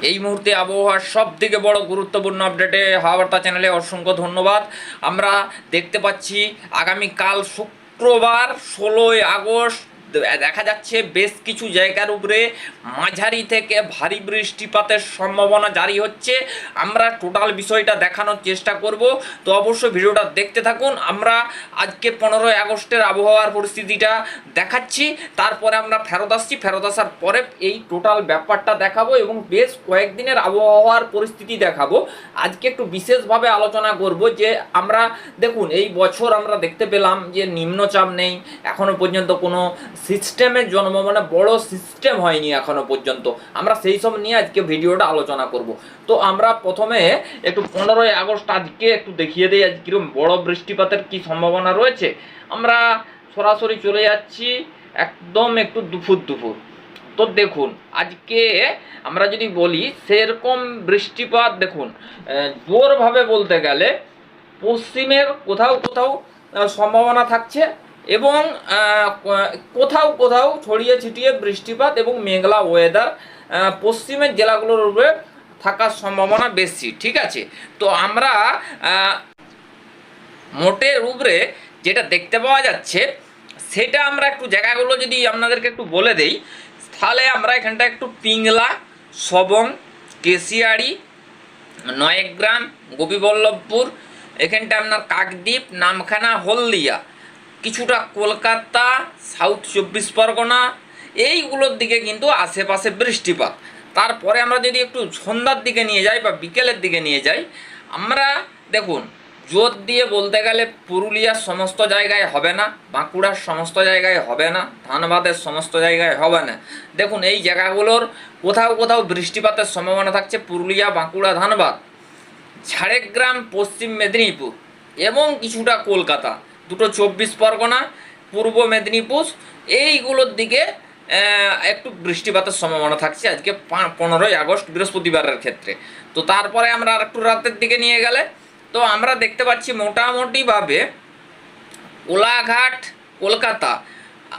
এই মুহূর্তে আবহাওয়ার সব থেকে বড় গুরুত্বপূর্ণ আপডেটে হাওয়াবার্তা চ্যানেলে অসংখ্য ধন্যবাদ। আমরা দেখতে পাচ্ছি আগামীকাল শুক্রবার, ষোলোই আগস্ট দেখা যাচ্ছে বেশ কিছু জায়গার উপরে মাঝারি থেকে ভারী বৃষ্টিপাতের সম্ভাবনা জারি হচ্ছে। আমরা টোটাল বিষয়টা দেখানোর চেষ্টা করব। তো অবশ্যই ভিডিওটা দেখতে থাকুন। আমরা আজকে পনেরোই আগস্টের আবহাওয়ার পরিস্থিতিটা দেখাচ্ছি। তারপরে আমরা ফেরত আসছি। ফেরত আসার পরে এই টোটাল ব্যাপারটা দেখাবো এবং বেশ কয়েকদিনের আবহাওয়ার পরিস্থিতি দেখাবো। আজকে একটু বিশেষভাবে আলোচনা করব যে আমরা দেখুন, এই বছর আমরা দেখতে পেলাম যে নিম্নচাপ নেই। এখনও পর্যন্ত কোনো সিস্টেমের জন্ম মানে বড় সিস্টেম হয়নি এখনও পর্যন্ত। আমরা সেই সব নিয়ে আজকে ভিডিওটা আলোচনা করব। তো আমরা প্রথমে একটু পনেরোই আগস্ট আজকে একটু দেখিয়ে দিই আজ কীরকম বড় বৃষ্টিপাতের কি সম্ভাবনা রয়েছে। আমরা সরাসরি চলে যাচ্ছি একদম একটু দুপুর দুপুর। তো দেখুন, আজকে আমরা যদি বলি, সেরকম বৃষ্টিপাত দেখুন জোরভাবে বলতে গেলে পশ্চিমের কোথাও কোথাও সম্ভাবনা থাকছে। এবং কোথাও কোথাও ছড়িয়ে ছিটিয়ে বৃষ্টিপাত এবং মেঘলা ওয়েদার পশ্চিমের জেলাগুলোর উপরে থাকার সম্ভাবনা বেশি, ঠিক আছে? তো আমরা মোটের উপরে যেটা দেখতে পাওয়া যাচ্ছে, সেটা আমরা একটু জায়গাগুলো যদি আপনাদেরকে একটু বলে দেই, তাহলে আমরা এখানটা একটু পিংলা, সবং কেশিয়াড়ি নয়গ্রাম, গোপীবল্লভপুর, এখানটা আপনার কাকদ্বীপ, নামখানা, হলদিয়া। কিছুটা কলকাতা সাউথ চব্বিশ পরগনা, এইগুলোর দিকে কিন্তু আশেপাশে বৃষ্টিপাত। তারপরে আমরা যদি একটু সন্ধ্যার দিকে নিয়ে যাই বা বিকেলের দিকে নিয়ে যাই, আমরা দেখুন, জোর দিয়ে বলতে গেলে পুরুলিয়ার সমস্ত জায়গায় হবে না, বাঁকুড়ার সমস্ত জায়গায় হবে না, ধানবাদের সমস্ত জায়গায় হবে না। দেখুন, এই জায়গাগুলোর কোথাও কোথাও বৃষ্টিপাতের সম্ভাবনা থাকছে পুরুলিয়া, বাঁকুড়া, ধানবাদ। ঝাড়গ্রাম, পশ্চিম মেদিনীপুর এবং কিছুটা কলকাতা। দুটো চব্বিশ পরগনা, পূর্ব মেদিনীপুর, এইগুলোর দিকে একটু বৃষ্টিপাতের সম্ভাবনা থাকছে আজকে পনেরোই আগস্ট, বৃহস্পতিবারের ক্ষেত্রে। তো তারপরে আমরা আর একটু রাতের দিকে নিয়ে গেলে, তো আমরা দেখতে পাচ্ছি মোটামুটিভাবে কোলাঘাট, কলকাতা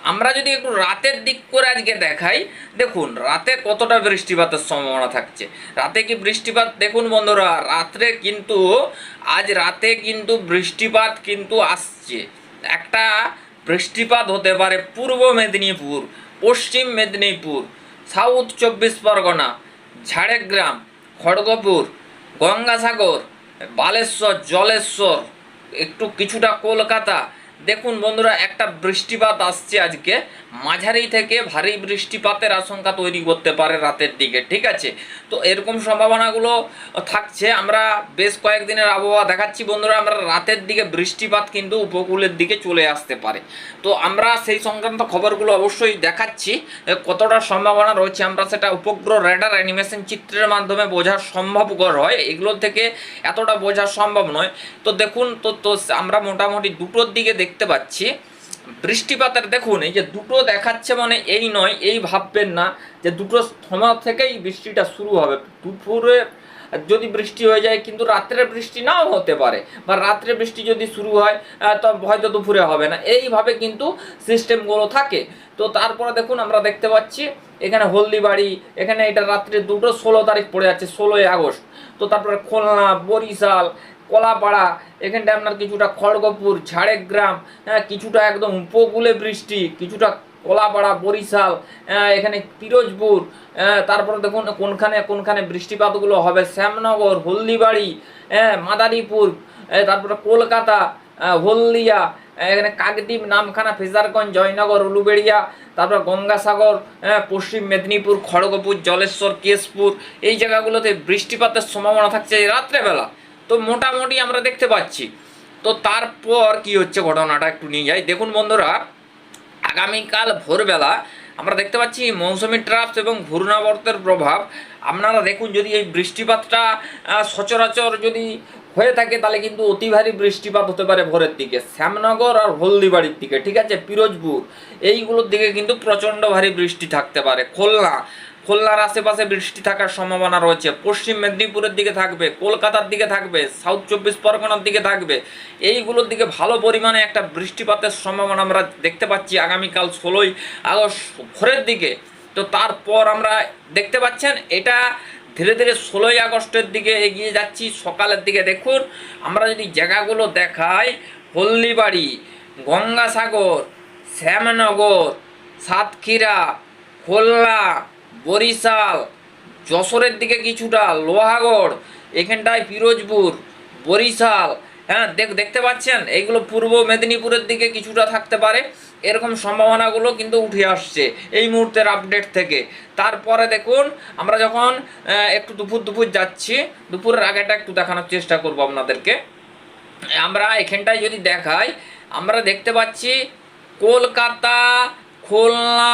আমরা যদি একটু রাতের দিক করে আজকে দেখাই, দেখুন, রাতে কতটা বৃষ্টিপাতের সম্ভাবনা থাকছে। রাতে কি বৃষ্টিপাত? দেখুন বন্ধুরা, রাত্রে কিন্তু, আজ রাতে কিন্তু বৃষ্টিপাত কিন্তু আসছে। একটা বৃষ্টিপাত হতে পারে পূর্ব মেদিনীপুর, পশ্চিম মেদিনীপুর সাউথ চব্বিশ পরগনা, ঝাড়গ্রাম, খড়গপুর, গঙ্গাসাগর, বালেশ্বর, জলেশ্বর, একটু কিছুটা কলকাতা দেখুন বন্ধুরা, একটা বৃষ্টিপাত আসছে আজকে। মাঝারি থেকে ভারী বৃষ্টিপাতের আশঙ্কা তৈরি করতে পারে রাতের দিকে, ঠিক আছে? তো এরকম সম্ভাবনাগুলো থাকছে। আমরা বেশ কয়েকদিনের আবহাওয়া দেখাচ্ছি বন্ধুরা, আমরা রাতের দিকে বৃষ্টিপাত কিন্তু উপকূলের দিকে চলে আসতে পারে। তো আমরা সেই সংক্রান্ত খবরগুলো অবশ্যই দেখাচ্ছি কতটা সম্ভাবনা রয়েছে, আমরা সেটা উপগ্রহ রেডার অ্যানিমেশন চিত্রের মাধ্যমে বোঝা সম্ভবকর হয়। এগুলো থেকে এতটা বোঝা সম্ভব নয়। তো দেখুন, তো তো আমরা মোটামুটি দুটোর দিকে দেখতে পাচ্ছি। বৃষ্টিপাতের দেখুন, এই যে দুটো দেখাচ্ছে মানে এই নয়, এই ভাববেন না যে দুটো সময় থেকেই বৃষ্টিটা শুরু হবে। দুপুরে যদি বৃষ্টি হয়ে যায় কিন্তু রাত্রে বৃষ্টি নাও হতে পারে বা রাত্রে বৃষ্টি যদি শুরু হয় তো হয়তো দুপুরে হবে না। এইভাবে কিন্তু সিস্টেমগুলো থাকে। তো তারপরে দেখুন, আমরা দেখতে পাচ্ছি, এখানে হলদিবাড়ি, এখানে এটা রাত্রে দুটো ষোলো তারিখ পড়ে যাচ্ছে, ষোলোই আগস্ট। তো তারপরে খুলনা, বরিশাল কলাপাড়া এখানটা আপনার কিছুটা খড়গপুর ঝাড়গ্রাম হ্যাঁ কিছুটা একদম উপকূলে বৃষ্টি কিছুটা কলাপাড়া বরিশাল আহ, এখানে পিরোজপুর তারপরে দেখুন কোনখানে কোনখানে বৃষ্টিপাতগুলো হবে শ্যামনগর হলদিবাড়ি হ্যাঁ মাদারীপুর তারপরে কলকাতা হলদিয়া এখানে কাকদ্বীপ নামখানা ফেজারগঞ্জ জয়নগর উলুবেড়িয়া তারপর গঙ্গাসাগর হ্যাঁ, পশ্চিম মেদিনীপুর খড়গপুর জলেশ্বর কেশপুর এই জায়গাগুলোতে বৃষ্টিপাতের সম্ভাবনা থাকছে রাত্রেবেলা। তো মোটামুটি আমরা দেখতে পাচ্ছি। তো তারপর কি হচ্ছে ঘটনাটা একটু নিয়ে যাই। দেখুন বন্ধুরা, আগামীকাল ভোরবেলা আমরা দেখতে পাচ্ছি মৌসুমি ট্রাফস এবং ঘূর্ণাবর্তের প্রভাব। আপনারা দেখুন, যদি এই বৃষ্টিপাতটা সচরাচর যদি হয়ে থাকে, তাহলে কিন্তু অতি ভারী বৃষ্টিপাত হতে পারে ভোরের দিকে। শ্যামনগর আর হলদিবাড়ির দিকে, ঠিক আছে? পিরোজপুর, এইগুলোর দিকে কিন্তু প্রচণ্ড ভারী বৃষ্টি থাকতে পারে। খুলনা খুলনার আশেপাশে বৃষ্টি থাকার সম্ভাবনা রয়েছে। পশ্চিম মেদিনীপুরের দিকে থাকবে, কলকাতার দিকে থাকবে, সাউথ চব্বিশ পরগনার দিকে থাকবে। এইগুলোর দিকে ভালো পরিমাণে একটা বৃষ্টিপাতের সম্ভাবনা আমরা দেখতে পাচ্ছি আগামীকাল ষোলোই আগস্ট ভোরের দিকে। তো তারপর আমরা দেখতে পাচ্ছেন, এটা ধীরে ধীরে ষোলোই আগস্টের দিকে এগিয়ে যাচ্ছি, সকালের দিকে দেখুন, আমরা যদি জায়গাগুলো দেখাই, হলদিবাড়ি, গঙ্গাসাগর, শ্যামনগর, সাতক্ষীরা, খুলনা বরিশাল, যশোরের দিকে কিছুটা, লোহাগড়, এখানটায় পিরোজপুর বরিশাল হ্যাঁ দেখ, দেখতে পাচ্ছেন? এইগুলো পূর্ব মেদিনীপুরের দিকে কিছুটা থাকতে পারে। এরকম সম্ভাবনাগুলো কিন্তু উঠে আসছে এই মুহূর্তের আপডেট থেকে। তারপরে দেখুন, আমরা যখন একটু দুপুর দুপুর যাচ্ছি, দুপুরের আগেটা একটু দেখানোর চেষ্টা করব আপনাদেরকে। আমরা এখানটায় যদি দেখাই, আমরা দেখতে পাচ্ছি, কলকাতা খুলনা,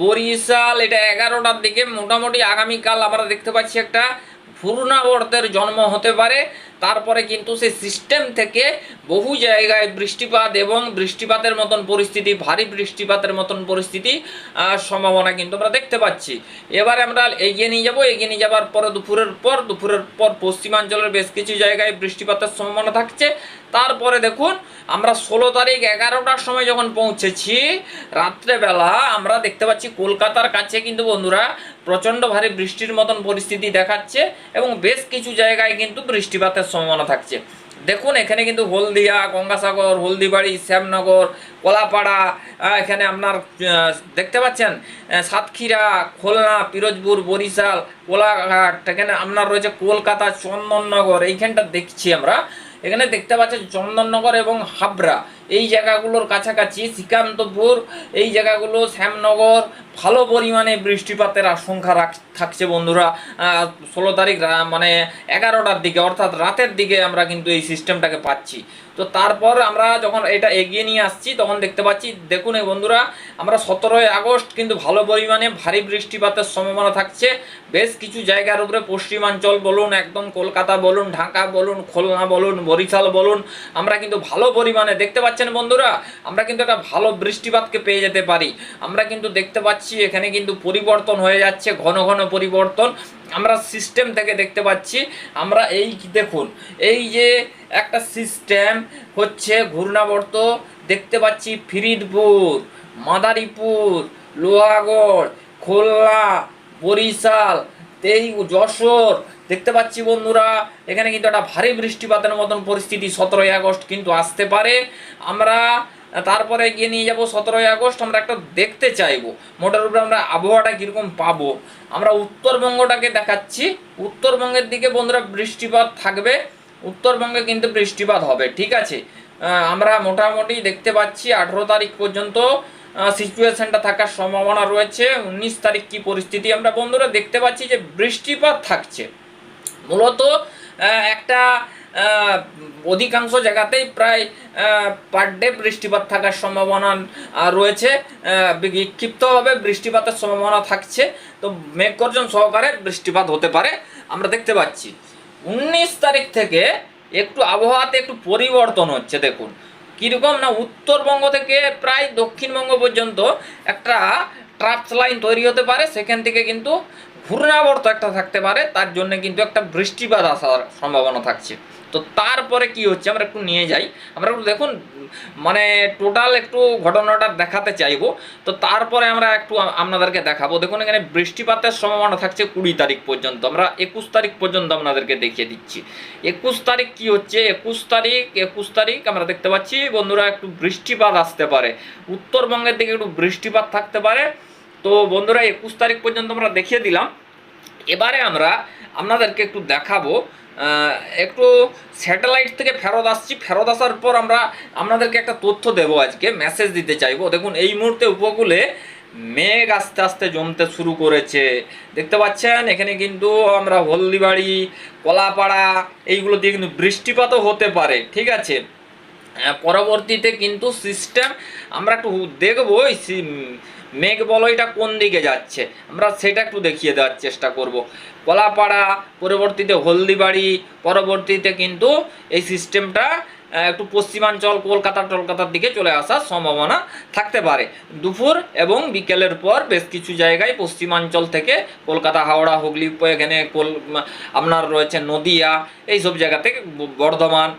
বরিশাল, এটা এগারোটার দিকে। মোটামুটি আগামীকাল আমরা দেখতে পাচ্ছি একটা পূর্ণাবর্তের জন্ম হতে পারে। তারপরে কিন্তু সেই সিস্টেম থেকে বহু জায়গায় বৃষ্টিপাত এবং বৃষ্টিপাতের মতন পরিস্থিতি, ভারী বৃষ্টিপাতের মতন পরিস্থিতি সম্ভাবনা কিন্তু আমরা দেখতে পাচ্ছি। এবারে আমরা এগিয়ে নিয়ে যাব। এগিয়ে নিয়ে যাবার পরে দুপুরের পর দুপুরের পর পশ্চিমাঞ্চলের বেশ কিছু জায়গায় বৃষ্টিপাতের সম্ভাবনা থাকছে। তারপরে দেখুন, আমরা ষোলো তারিখ এগারোটার সময় যখন পৌঁছেছি, রাত্রেবেলা আমরা দেখতে পাচ্ছি, কলকাতার কাছে কিন্তু বন্ধুরা প্রচণ্ড ভারী বৃষ্টির মতন পরিস্থিতি দেখাচ্ছে এবং বেশ কিছু জায়গায় কিন্তু বৃষ্টিপাতের সম্ভাবনা থাকছে। দেখুন, এখানে কিন্তু হলদিয়া, গঙ্গাসাগর, হলদিবাড়ি, শ্যামনগর, কলাপাড়া এখানে আপনার দেখতে পাচ্ছেন সাতক্ষীরা, খুলনা, পিরোজপুর, বরিশাল কোলাঘাট এখানে আপনার রয়েছে কলকাতা, চন্দননগর, এইখানটা দেখছি আমরা। এখানে দেখতে পাচ্ছেন চন্দননগর এবং হাবড়া। এই জায়গাগুলোর কাছাকাছি শ্রীকান্তপুর, এই জায়গাগুলো শ্যামনগর, ভালো পরিমাণে বৃষ্টিপাতের আশঙ্কা রাখ, থাকছে বন্ধুরা। ষোলো তারিখ মানে এগারোটার দিকে, অর্থাৎ রাতের দিকে আমরা কিন্তু এই সিস্টেমটাকে পাচ্ছি। তো তারপর আমরা যখন এটা এগিয়ে নিয়ে আসছি, তখন দেখতে পাচ্ছি, দেখুন এই বন্ধুরা, আমরা সতেরোই আগস্ট কিন্তু ভালো পরিমাণে ভারী বৃষ্টিপাতের সম্ভাবনা থাকছে। বেশ কিছু জায়গার উপরে পশ্চিমাঞ্চল বলুন, একদম কলকাতা বলুন, ঢাকা বলুন, খুলনা বলুন, বরিশাল বলুন, আমরা কিন্তু ভালো পরিমাণে দেখতে পাচ্ছেন বন্ধুরা, আমরা কিন্তু একটা ভালো বৃষ্টিপাতকে পেয়ে যেতে পারি। আমরা কিন্তু দেখতে পাচ্ছি এখানে কিন্তু পরিবর্তন হয়ে যাচ্ছে, ঘন ঘন পরিবর্তন। আমরা সিস্টেম থেকে দেখতে পাচ্ছি, আমরা এই দেখুন, এই যে একটা সিস্টেম হচ্ছে ঘূর্ণাবর্ত, দেখতে পাচ্ছি ফিরিদপুর, মাদারীপুর, লোহাগড়, খুলনা, বরিশাল, এই যশোর দেখতে পাচ্ছি বন্ধুরা, এখানে কিন্তু একটা ভারী বৃষ্টিপাতের মতন পরিস্থিতি, সতেরোই আগস্ট কিন্তু আসতে পারে। আমরা তারপরে গিয়ে নিয়ে যাব সতেরোই আগস্ট, আমরা একটা দেখতে চাইব। মোটার উপরে আমরা আবহাওয়াটা কীরকম পাবো? আমরা উত্তরবঙ্গটাকে দেখাচ্ছি। উত্তরবঙ্গের দিকে বন্ধুরা বৃষ্টিপাত থাকবে। উত্তরবঙ্গে কিন্তু বৃষ্টিপাত হবে, ঠিক আছে? আমরা মোটামুটি দেখতে পাচ্ছি আঠেরো তারিখ পর্যন্ত সিচুয়েশনটা থাকার সম্ভাবনা রয়েছে। উনিশ তারিখ কি পরিস্থিতি? আমরা বন্ধুরা দেখতে পাচ্ছি যে বৃষ্টিপাত থাকছে। মূলত একটা অধিকাংশ জায়গাতেই প্রায় পার ডে বৃষ্টিপাত থাকার সম্ভাবনা রয়েছে। বিক্ষিপ্তভাবে বৃষ্টিপাতের সম্ভাবনা থাকছে। তো মেঘ মেঘগর্জন সহকারে বৃষ্টিপাত হতে পারে, আমরা দেখতে পাচ্ছি। উনিশ তারিখ থেকে একটু আবহাওয়াতে একটু পরিবর্তন হচ্ছে, দেখুন। কীরকম না, উত্তরবঙ্গ থেকে প্রায় দক্ষিণবঙ্গ পর্যন্ত একটা ট্রাপস লাইন তৈরি হতে পারে। সেখান থেকে কিন্তু ঘূর্ণাবর্ত একটা থাকতে পারে, তার জন্য কিন্তু একটা বৃষ্টিপাত আসার সম্ভাবনা থাকছে। তো তারপরে কি হচ্ছে, আমরা একটু নিয়ে যাই। আমরা একটু দেখুন মানে টোটাল একটু ঘটনাটা দেখাতে চাইব। তো তারপরে আমরা একটু আপনাদেরকে দেখাবো। দেখুন, এখানে বৃষ্টিপাতের সম্ভাবনা থাকছে কুড়ি তারিখ পর্যন্ত। আমরা একুশ তারিখ পর্যন্ত আপনাদেরকে দেখিয়ে দিচ্ছি। একুশ তারিখ কি হচ্ছে? একুশ তারিখ একুশ তারিখ আমরা দেখতে পাচ্ছি, বন্ধুরা, একটু বৃষ্টিপাত আসতে পারে। উত্তরবঙ্গের দিকে একটু বৃষ্টিপাত থাকতে পারে। তো বন্ধুরা, একুশ তারিখ পর্যন্ত আমরা দেখিয়ে দিলাম। এবারে আমরা আপনাদেরকে একটু দেখাবো একটু স্যাটেলাইট থেকে ফেরত আসছি। ফেরত আসার পর আমরা আপনাদেরকে একটা তথ্য দেবো আজকে মেসেজ দিতে চাইব। দেখুন, এই মুহূর্তে উপকূলে মেঘ আস্তে আস্তে জমতে শুরু করেছে। দেখতে পাচ্ছেন, এখানে কিন্তু আমরা হলদিবাড়ি, কলাপাড়া, এইগুলো দিয়ে কিন্তু বৃষ্টিপাতও হতে পারে, ঠিক আছে? পরবর্তীতে কিন্তু সিস্টেম আমরা একটু দেখব মেঘ বলয়টা কোন দিকে যাচ্ছে? আমরা সেটা একটু দেখিয়ে দেওয়ার চেষ্টা করব। কলাপাড়া, পরবর্তীতে হলদিবাড়ি, পরবর্তীতে কিন্তু এই সিস্টেমটা একটু পশ্চিমাঞ্চল, কলকাতা, টলকাতার দিকে চলে আসার সম্ভাবনা থাকতে পারে। দুপুর এবং বিকেলের পর বেশ কিছু জায়গায় পশ্চিমাঞ্চল থেকে কলকাতা, হাওড়া, হুগলি, এখানে আপনার রয়েছে নদিয়া এইসব জায়গাতে ব- বর্ধমান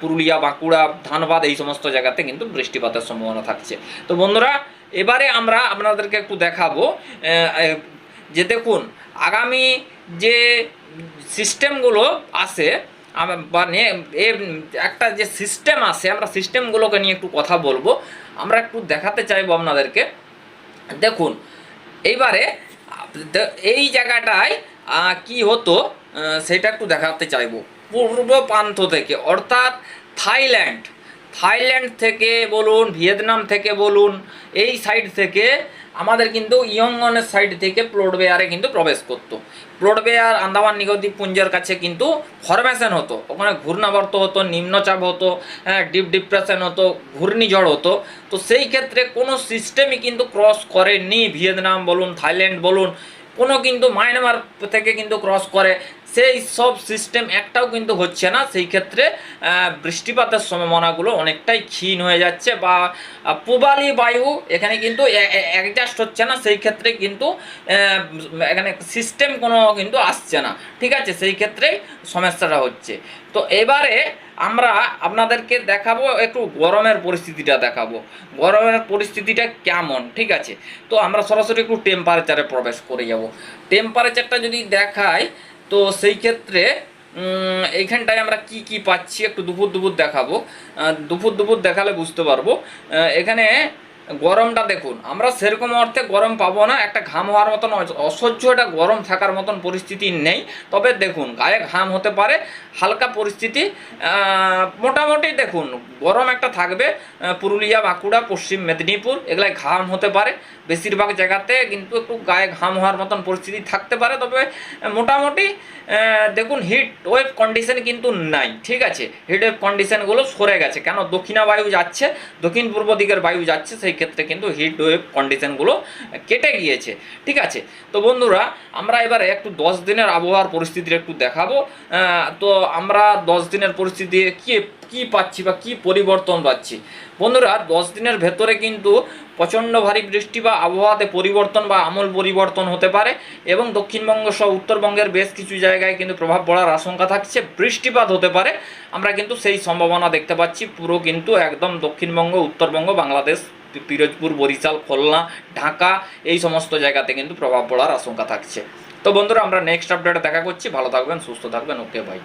পুরুলিয়া, বাঁকুড়া, ধানবাদ, এই সমস্ত জায়গাতে কিন্তু বৃষ্টিপাতের সম্ভাবনা থাকছে। তো বন্ধুরা এবারে আমরা আপনাদেরকে একটু দেখাবো যে দেখুন, আগামী যে সিস্টেমগুলো আছে বা এ, একটা যে সিস্টেম আছে, আমরা সিস্টেমগুলোকে নিয়ে একটু কথা বলব। আমরা একটু দেখাতে চাইব আপনাদেরকে। দেখুন, এইবারে এই জায়গাটায় কি হতো সেটা একটু দেখাতে চাইব। পূর্ব প্রান্ত থেকে, অর্থাৎ থাইল্যান্ড। থাইল্যান্ড থেকে বলুন, ভিয়েতনাম থেকে বলুন, এই সাইড থেকে আমাদের কিন্তু ইয়ংগনের সাইড থেকে প্লট বেয়ারে কিন্তু প্রবেশ করতো। প্লট বেয়ার আন্দামান নিকোদ্বীপ পুঞ্জের কাছে কিন্তু ফরমেশন হতো। ওখানে ঘূর্ণাবর্ত হতো, নিম্নচাপ হতো হ্যাঁ ডিপ ডিপ্রেশন হতো, ঘূর্ণিঝড় হতো। তো সেই ক্ষেত্রে কোনো সিস্টেমই কিন্তু ক্রস করেনি ভিয়েতনাম বলুন, থাইল্যান্ড বলুন, কোনো কিন্তু মায়ানমার থেকে কিন্তু ক্রস করে। সেই সব সিস্টেম একটাও কিন্তু হচ্ছে না। সেই ক্ষেত্রে বৃষ্টিপাতের সম্ভাবনাগুলো অনেকটাই ক্ষীণ হয়ে যাচ্ছে বা পূবালি বায়ু এখানে কিন্তু অ্যাডজাস্ট হচ্ছে না। সেই ক্ষেত্রে কিন্তু এখানে সিস্টেম কোনো কিন্তু আসছে না। ঠিক আছে? সেই ক্ষেত্রেই সমস্যাটা হচ্ছে। তো এবারে আমরা আপনাদেরকে দেখাবো, একটু গরমের পরিস্থিতিটা দেখাবো। গরমের পরিস্থিতিটা কেমন? ঠিক আছে? তো আমরা সরাসরি একটু টেম্পারেচারে প্রবেশ করে যাব। টেম্পারেচারটা যদি দেখাই তো সেই ক্ষেত্রে এইখানটায় আমরা কি কি পাচ্ছি একটু দুপুর দুপুর দেখাবো। দুপুর দুপুর দেখালে বুঝতে পারব। এখানে গরমটা দেখুন, আমরা সেরকম অর্থে গরম পাবো না, একটা ঘাম হওয়ার মতন অসহ্য একটা গরম থাকার মতন পরিস্থিতি নেই। তবে দেখুন, গায়ে ঘাম হতে পারে, হালকা পরিস্থিতি মোটামুটি দেখুন, গরম একটা থাকবে পুরুলিয়া, বাঁকুড়া, পশ্চিম মেদিনীপুর, এগুলায় ঘাম হতে পারে। বেশিরভাগ জায়গাতে কিন্তু একটু গায়ে ঘাম হওয়ার মতন পরিস্থিতি থাকতে পারে, তবে মোটামুটি দেখুন হিট ওয়েভ কন্ডিশন কিন্তু নাই, ঠিক আছে? হিট ওয়েভ কন্ডিশনগুলো সরে গেছে। কেন? দক্ষিণা বায়ু যাচ্ছে দক্ষিণ পূর্ব দিকের বায়ু যাচ্ছে, সেই ক্ষেত্রে কিন্তু হিট ওয়েভ কন্ডিশনগুলো কেটে গিয়েছে। ঠিক আছে? তো বন্ধুরা, আমরা এবারে একটু দশ দিনের আবহাওয়ার পরিস্থিতির একটু দেখাবো। তো আমরা দশ দিনের পরিস্থিতি কি কি পাচ্ছি বা কি পরিবর্তন পাচ্ছি? বন্ধুরা, দশ দিনের ভেতরে কিন্তু প্রচণ্ড ভারী বৃষ্টি বা আবহাওয়াতে পরিবর্তন বা আমূল পরিবর্তন হতে পারে এবং দক্ষিণবঙ্গ সহ উত্তরবঙ্গের বেশ কিছু জায়গায় কিন্তু প্রভাব পড়ার আশঙ্কা থাকছে। বৃষ্টিপাত হতে পারে, আমরা কিন্তু সেই সম্ভাবনা দেখতে পাচ্ছি। পুরো কিন্তু একদম দক্ষিণবঙ্গ, উত্তরবঙ্গ, বাংলাদেশ। পিরোজপুর, বরিশাল, খুলনা, ঢাকা এই সমস্ত জায়গাতে কিন্তু প্রভাব পড়ার আশঙ্কা থাকছে। তো বন্ধুরা, আমরা নেক্সট আপডেটে দেখা করছি। ভালো থাকবেন, সুস্থ থাকবেন। ওকে ভাই